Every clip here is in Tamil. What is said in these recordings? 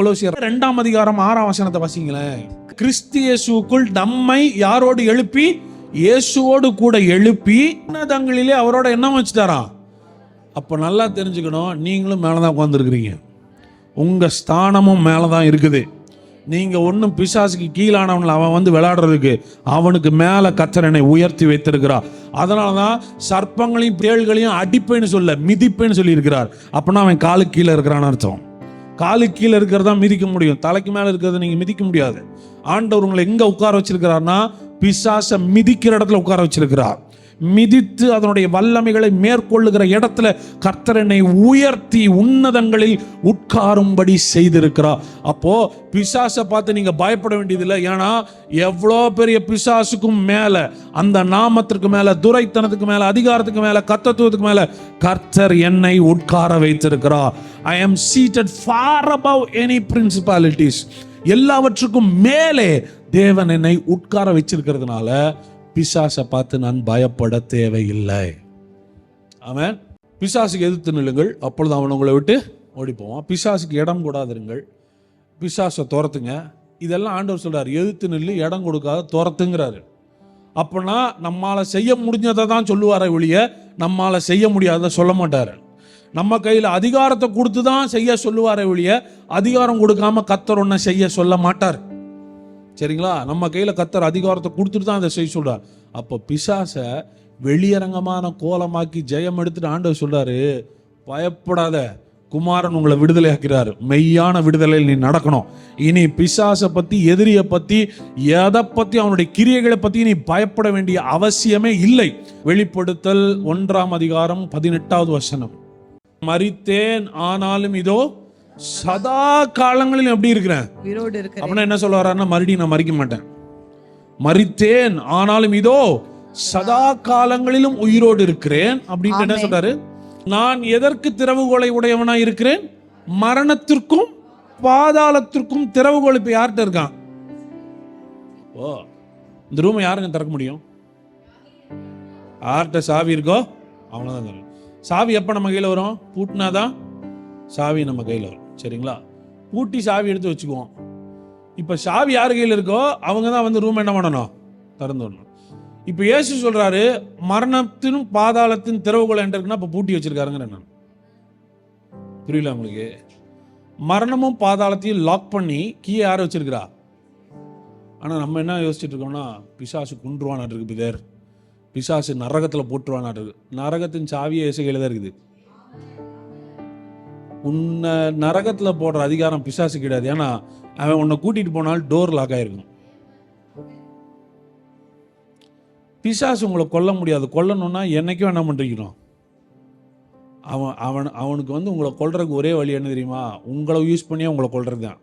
கொலோசியர் ரெண்டாம் அதிகாரம் ஆறாம் வசனத்தை வசிங்களேன். கிறிஸ்தியேசுக்குள் நம்மை யாரோடு எழுப்பி? இயேசுவோடு கூட எழுப்பி தங்களிலே அவரோட என்ன வச்சுட்டாராம் அப்போ நல்லா தெரிஞ்சுக்கணும் நீங்களும் மேலே தான் உட்காந்துருக்கிறீங்க உங்கள் ஸ்தானமும் மேலே தான் இருக்குது. நீங்கள் ஒன்றும் பிசாசுக்கு கீழானவன்ல அவன் வந்து விளையாடுறதுக்கு அவனுக்கு மேலே கத்தரனை உயர்த்தி வைத்திருக்கிறார். அதனால தான் சர்ப்பங்களையும் பேள்களையும் அடிப்பேன்னு சொல்ல மிதிப்பேன்னு சொல்லியிருக்கிறார். அப்படின்னா அவன் காலுக்கு கீழே இருக்கிறான்னு அர்த்தம். காலு கீழே இருக்கிறதா மிதிக்க முடியும். தலைக்கு மேலே இருக்கிறத நீங்கள் மிதிக்க முடியாது. ஆண்டவர் உங்களை எங்கே உட்கார வச்சிருக்கிறார்னா பிசாசை மிதிக்கிற இடத்துல உட்கார வச்சிருக்கிறார். மிதித்து அதனுடைய வல்லமைகளை மேற்கொள்ளுகிற இடத்துல கர்த்தர் என்னை உயர்த்தி உன்னதங்களில் உட்காரும்படி செய்திருக்கிறார். அப்போ பிசாசை பார்த்து நீங்க பயப்பட வேண்டியதில்லை. ஏன்னா எவ்வளோ பெரிய பிசாசுக்கும் மேல அந்த நாமத்திற்கு மேல துரைத்தனத்துக்கு மேல அதிகாரத்துக்கு மேல கத்தத்துவத்துக்கு மேல கர்த்தர் என்னை உட்கார வைத்திருக்கிறார். I am seated for above any principalities எல்லாவற்றுக்கும் மேலே தேவன் என்னை உட்கார வச்சிருக்கிறதுனால பிசாசை பார்த்து நான் பயப்பட தேவையில்லை. அவன் பிசாசுக்கு எதிர்த்து நில்லுங்கள். அப்பொழுது அவன் உங்களை விட்டு ஓடி போவான் பிசாசுக்கு இடம் கூடாதிருங்கள். பிசாசை துரத்துங்க. இதெல்லாம் ஆண்டவர் சொல்கிறார் எதிர்த்து நில்லு இடம் கொடுக்காத துரத்துங்கிறாரு. அப்போனா நம்மளால் செய்ய முடிஞ்சதை தான் சொல்லுவாரே ஒழிய நம்மளால் செய்ய முடியாததை சொல்ல மாட்டார். நம்ம கையில் அதிகாரத்தை கொடுத்து தான் செய்ய சொல்லுவாரே ஒழிய அதிகாரம் கொடுக்காம கத்தர் ஒன்றை செய்ய சொல்ல மாட்டார். சரிங்களா? நம்ம கையில் கத்தர் அதிகாரத்தை கொடுத்துட்டு தான் அதை செய்ய சொல்கிறார் அப்போ பிசாசை வெளியரங்கமான கோலமாக்கி ஜெயம் எடுத்துட்டு ஆண்டவர் சொல்கிறாரு பயப்படாத குமாரன் உங்களை விடுதலை ஆக்கிறார் மெய்யான விடுதலையில் நீ நடக்கணும். இனி பிசாசை பற்றி எதிரியை பற்றி எதை பற்றி அவனுடைய கிரியைகளை பற்றி நீ பயப்பட வேண்டிய அவசியமே இல்லை. வெளிப்படுத்தல் ஒன்றாம் அதிகாரம் பதினெட்டாவது வசனம். மறித்தேன் ஆனாலும் இதோ சதா காலங்களிலும் எப்படி இருக்கிறேன்? உயிரோடு இருக்கிறேன். அப்படின்னா என்ன சொல்ல வர்றாருன்னா மறுபடியும் நான் மறிக்க மாட்டேன். மறித்தேன் ஆனாலும் இதோ சதா காலங்களிலும் உயிரோடு இருக்கிறேன் அப்படின்ட்டு என்ன. சொல்றாரு? நான் எதற்கு திறவுகோலை உடையவனா இருக்கிறேன்? மரணத்திற்கும் பாதாளத்திற்கும் திறவுகோல் இப்ப யார்கிட்ட இருக்கான் ஓ இந்த ரூமை யாருங்க திறக்க முடியும்? யார்கிட்ட சாவி இருக்கோ அவனை தான் திறக்கும் சாவி எப்போ நம்ம கையில் வரும்? பூட்டினாதான் சாவி நம்ம கையில் வரும். சரிங்களா? பூட்டி சாவி எடுத்து வச்சுக்குவோம். இப்போ சாவி யார் கையில் இருக்கோ அவங்க தான் வந்து ரூம் என்ன பண்ணணும்? திறந்து விடணும். இப்போ இயேசு சொல்கிறாரு மரணத்தினும் பாதாளத்தின் திறவுகோல் என்ன இருக்குன்னா இப்போ பூட்டி வச்சிருக்காருங்கிற நான். புரியல உங்களுக்கு? மரணமும் பாதாளத்தையும் லாக் பண்ணி கீயை யார் வச்சிருக்கிறா? ஆனால் நம்ம என்ன யோசிச்சுட்டு இருக்கோம்னா பிசாசு குன்றுவான் இருக்கு பிதர். பிசாசு நரகத்தில் போட்டுருவான் இருக்கு நரகத்தின் சாவியே இயேசு கையில் தான் இருக்குது. உன்னை நரகத்தில் போடுற அதிகாரம் பிசாசு கிடையாது. ஏன்னா அவன் உன்னை கூட்டிகிட்டு போனால் டோர் லாக் ஆயிருக்கும். பிசாசு உங்களை கொல்ல முடியாது. கொல்லணும்னா என்னைக்கும் என்ன பண்ணிருக்கணும் அவன் அவன் அவனுக்கு வந்து உங்களை கொல்றதுக்கு ஒரே வழி என்ன தெரியுமா? உங்களை யூஸ் பண்ணியே உங்களை கொல்றது தான்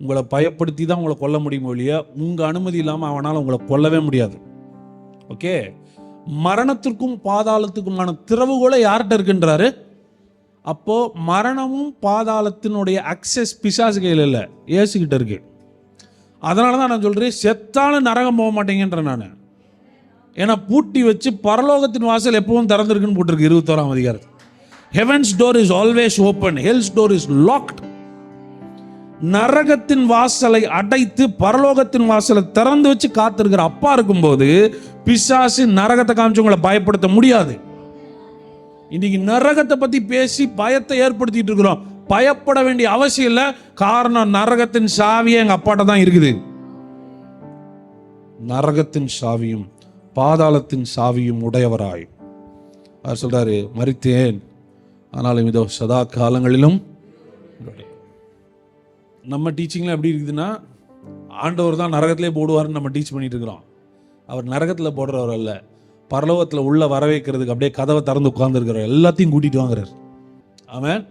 உங்களை பயப்படுத்தி தான் உங்களை கொல்ல முடியும் ஒழிய உங்கள் அனுமதி இல்லாமல் அவனால் உங்களை கொல்லவே முடியாது. ஓகே மரணத்திற்கும் பாதாளத்துக்குமான திறவுகோலை யார்கிட்ட இருக்குன்றாரு? அப்போ மரணமும் பாதாளத்தினுடைய அக்சஸ் பிசாசு கையில் இல்லை. ஏசுக்கிட்ட இருக்கு. அதனால தான் நான் சொல்கிறேன் செத்தாலும் நரகம் போக மாட்டேங்கன்ற நான். ஏன்னா பூட்டி வச்சு பரலோகத்தின் வாசல் எப்பவும் திறந்திருக்குன்னு போட்டிருக்கு இருபத்தோராம் அதிகாரம் heaven's door is always open hell's door is locked நரகத்தின் வாசலை அடைத்து பரலோகத்தின் வாசலை திறந்து வச்சு காத்திருக்கிற அப்பா இருக்கும்போது பிசாசு நரகத்தை காமிச்சு உங்களை பயப்படுத்த முடியாது. இன்னைக்கு நரகத்தை பத்தி பேசி பயத்தை ஏற்படுத்திட்டு இருக்கிறோம். பயப்பட வேண்டிய அவசியம் இல்லை. காரணம் நரகத்தின் சாவியே எங்க அப்பாட்ட தான் இருக்குது. நரகத்தின் சாவியும் பாதாளத்தின் சாவியும் உடையவராய். அவர் சொல்றாரு மறித்தேன் ஆனாலும் இதோ சதா காலங்களிலும் நம்ம டீச்சிங்ல எப்படி இருக்குதுன்னா ஆண்டவர் தான் நரகத்திலே போடுவார்னு நம்ம டீச் பண்ணிட்டு இருக்கிறோம். அவர் நரகத்தில் போடுறவர் அல்ல. பரலோகத்தில் உள்ள வர வைக்கிறதுக்கு அப்படியே கதவை திறந்து உட்கார்ந்துருக்கிறார் எல்லாத்தையும் கூட்டிட்டு வாங்குறார். ஆமாம்